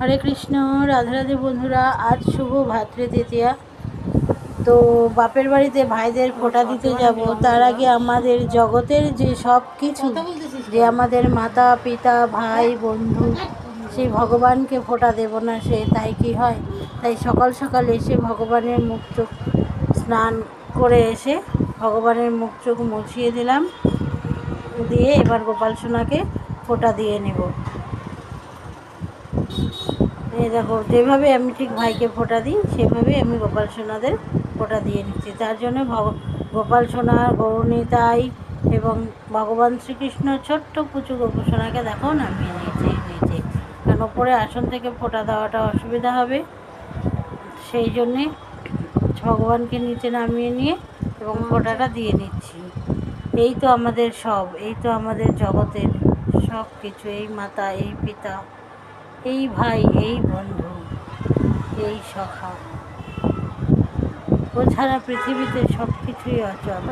হরে কৃষ্ণ, রাধে রাধে বন্ধুরা, আজ শুভ ভাতৃ তৃতীয়া তো বাপের বাড়িতে ভাইদের ফোঁটা দিতে যাব। তার আগে আমাদের জগতের যে সব কিছু, যে আমাদের মাতা, পিতা, ভাই, বন্ধু, সেই ভগবানকে ফোঁটা দেব না সে, তাই কি হয়? তাই সকাল সকাল এসে ভগবানের মুখ চোখ স্নান করে এসে ভগবানের মুখ চোখ মুছিয়ে দিলাম। দিয়ে এবার গোপাল সোনাকে ফোঁটা দিয়ে নেব। এই দেখো যেভাবে আমি ঠিক ভাইকে ফোঁটা দিই, সেভাবেই আমি গোপাল সোনাদের ফোঁটা দিয়ে নিচ্ছি। তার জন্য ভগ- গোপাল সোনা গৌরনীতাই এবং ভগবান শ্রীকৃষ্ণ ছোট্ট পুচু গোপাল সোনাকে দেখো নামিয়ে নিয়েছে নিচে কারণ ওপরে আসন থেকে ফোঁটা দেওয়াটা অসুবিধা হবে। সেই জন্যে ভগবানকে নিচে নামিয়ে নিয়ে এবং ফোঁটাটা দিয়ে নিচ্ছি। এই তো আমাদের সব, এই তো আমাদের জগতের সব কিছু এই মাতা, এই পিতা। এই ভাই, এই বন্ধু, এই সখা। ও ছাড়া পৃথিবীতে সব কিছুই অচল।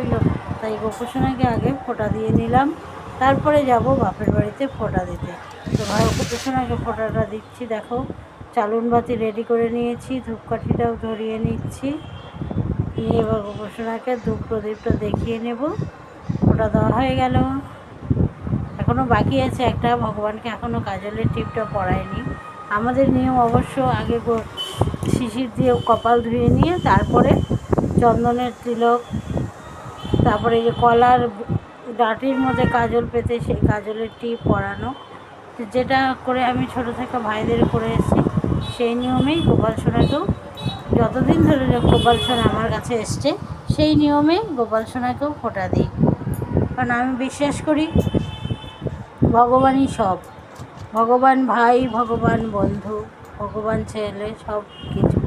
তাই গোপসোনাকে আগে ফোঁটা দিয়ে নিলাম, তারপরে যাব বাপের বাড়িতে ফোঁটা দিতে। তো ভাই, গোপসোনাকে ফোঁটাটা দিচ্ছি, দেখো। চালুন বাতি রেডি করে নিয়েছি, ধূপকাঠিটাও ধরিয়ে নিচ্ছি। নিয়ে এবার গোপসোনাকে ধূপ প্রদীপটা দেখিয়ে নেব। ফোঁটা দেওয়া হয়ে গেল। এখনও বাকি আছে, একটা ভগবানকে এখনও কাজলের টিপটা পড়ায়নি। আমাদের নিয়ম অবশ্য আগে শিশির দিয়ে কপাল ধুয়ে নিয়ে তারপরে চন্দনের তিলক, তারপরে যে কলার ডাটির মধ্যে কাজল পেতে সেই কাজলের টিপ পরানো যেটা করে আমি ছোট থেকে ভাইদের করে এসেছি, সেই নিয়মেই গোপাল সোনাকেও যতদিন ধরে গোপাল সোনা আমার কাছে এসছে, সেই নিয়মেই গোপাল সোনাকেও ফোঁটা দিই। কারণ আমি বিশ্বাস করি ভগবানই সব। ভগবান ভাই, ভগবান বন্ধু, ভগবান ছেলে, সব কিছু।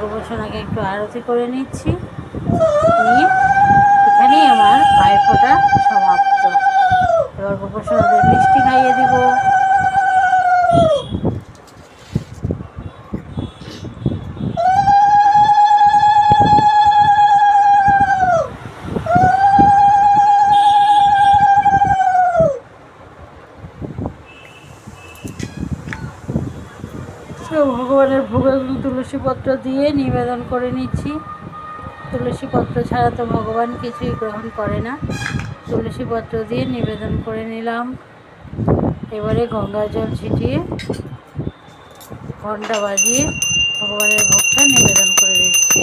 গোপসোনাকে একটু আরতি করে নিচ্ছি নিয়ে এখানেই আমার ভাইফোঁটা সমাপ্ত এবার গোপসোনাদের মিষ্টি খাইয়ে দিব তো ভগবানের ভোগে তুলসী পত্র দিয়ে নিবেদন করে নিচ্ছি। তুলসী পত্র ছাড়া তো ভগবান কিছুই গ্রহণ করে না। তুলসী পত্র দিয়ে নিবেদন করে নিলাম। এবারে গঙ্গা জল ছিটিয়ে ঘণ্টা বাজিয়ে ভগবানের ভোগটা নিবেদন করে দিচ্ছি।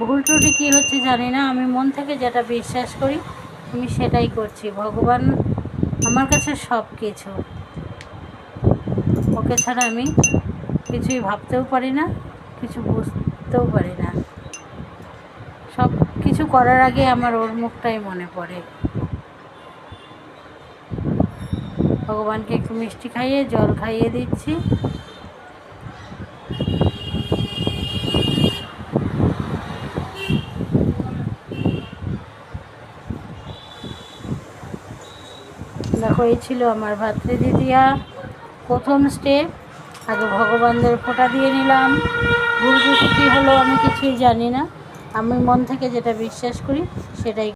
ভুল ত্রুটি কী হচ্ছে জানি না, আমি মন থেকে যেটা বিশ্বাস করি আমি সেটাই করছি। ভগবান আমার কাছে সব কিছু। ওকে ছাড়া আমি কিছুই ভাবতেও পারি না, কিছু বুঝতেও পারি না। সব কিছু করার আগে আমার ওর মুখটাই মনে পড়ে। ভগবানকে একটু মিষ্টি খাইয়ে, জল খাইয়ে দিচ্ছি। দেখো এই ছিল আমার ভাতৃ দিদিয়া প্রথম স্টেপ আগে ভগবানদের ফোঁটা দিয়ে নিলাম। ভুল কী হলো আমি কিছুই জানি না। আমি মন থেকে যেটা বিশ্বাস করি, সেটাই